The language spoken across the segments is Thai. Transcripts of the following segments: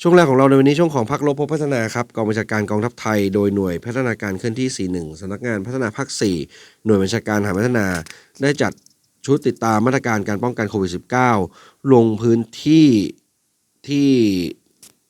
ช่วงแรกของเราในวันนี้ช่วงของพักรบพบพัฒนาครับกองบัญชาการกองทัพไทย โดยหน่วยพัฒนาการเคลื่อนที่ 41สำนักงานพัฒนาภาค 4 หน่วยบัญชาการหาพัฒนา ได้จัดชุดติดตามมาตรการการป้องกันโควิด -19 ลงพื้นที่ที่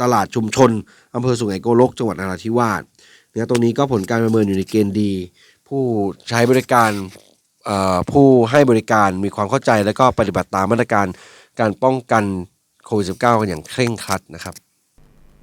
ตลาดชุมชนอำเภอสุไหงโกลก จังหวัดนราธิวาสเนี่ยตรงนี้ก็ผลการประเมินอยู่ในเกณฑ์ดี ผู้ใช้บริการผู้ให้บริการมีความเข้าใจและก็ปฏิบัติตามมาตรการการป้องกันโควิด -19 กันอย่างเคร่งครัดนะครับ